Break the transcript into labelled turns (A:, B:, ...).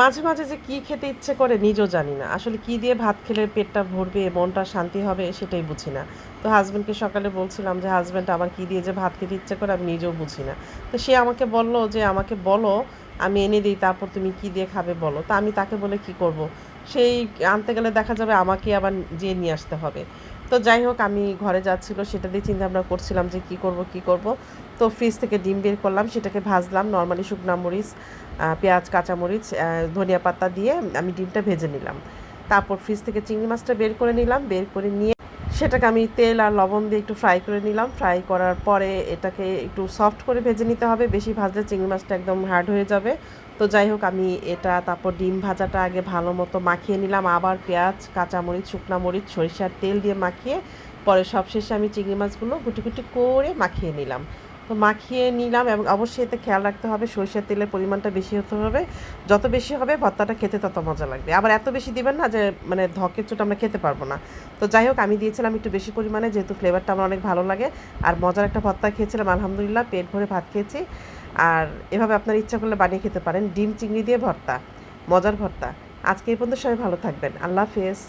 A: মাঝে মাঝে যে কি খেতে ইচ্ছে করে নিজেও জানি না। আসলে কি দিয়ে ভাত খেলে পেটটা ভরবে, মনটা শান্তি হবে সেটাই বুঝি না। তো হাজব্যান্ডকে সকালে বলছিলাম যে হাজব্যান্ড আমার কি দিয়ে যে ভাত খেতে ইচ্ছে করে আমি নিজেও বুঝি না। তো সে আমাকে বলল যে, আমাকে বলো আমি এনে দিই, তারপর তুমি কী দিয়ে খাবে বলো। তা আমি তাকে বলে কি করব। সেই আনতে গেলে দেখা যাবে আমাকে আবার যেয়ে নিয়ে আসতে হবে। তো যাই হোক, আমি ঘরে যাচ্ছিল, সেটা দিয়ে চিন্তা ভাবনা করছিলাম যে কি করব কি করব। তো ফ্রিজ থেকে ডিম বের করলাম, সেটাকে ভাজলাম নর্মালি শুকনা মরিচ পেঁয়াজ, কাঁচামরিচ ধনিয়া পাতা দিয়ে আমি ডিমটা ভেজে নিলাম। তারপর ফ্রিজ থেকে চিংড়ি মাছটা বের করে নিলাম, বের করে নিয়ে সেটাকে আমি তেল আর লবণ দিয়ে একটু ফ্রাই করে নিলাম। ফ্রাই করার পরে এটাকে একটু সফট করে ভেজে নিতে হবে। বেশি ভাজলে চিংড়ি মাছটা একদম হার্ড হয়ে যাবে। তো যাই হোক, আমি এটা, তারপর ডিম ভাজাটা আগে ভালো মতো মাখিয়ে নিলাম। আবার পেঁয়াজ, কাঁচামরিচ, শুকনা মরিচ, সরিষার তেল দিয়ে মাখিয়ে পরে সবশেষে আমি চিংড়ি মাছগুলো গুটি গুটি করে মাখিয়ে নিলাম। তো মাখিয়ে নিলাম এবং অবশ্যই এতে খেয়াল রাখতে হবে, সরিষার তেলের পরিমাণটা বেশি হতে হবে। যত বেশি হবে ভর্তাটা খেতে তত মজা লাগবে। আবার এত বেশি দিবেন না যে মানে ধকের চোট আমরা খেতে পারব না। তো যাই হোক, আমি দিয়েছিলাম একটু বেশি পরিমাণে, যেহেতু ফ্লেভারটা আমার অনেক ভালো লাগে। আর মজার একটা ভর্তা খেয়েছিলাম, আলহামদুলিল্লাহ, পেট ভরে ভাত খেয়েছি। আর এভাবে আপনার ইচ্ছা করলে বানিয়ে খেতে পারেন। ডিম, চিংড়ি দিয়ে ভর্তা, মজার ভর্তা। আজকে এই পর্যন্ত সবাই ভালো থাকবেন। আল্লাহ হাফেজ।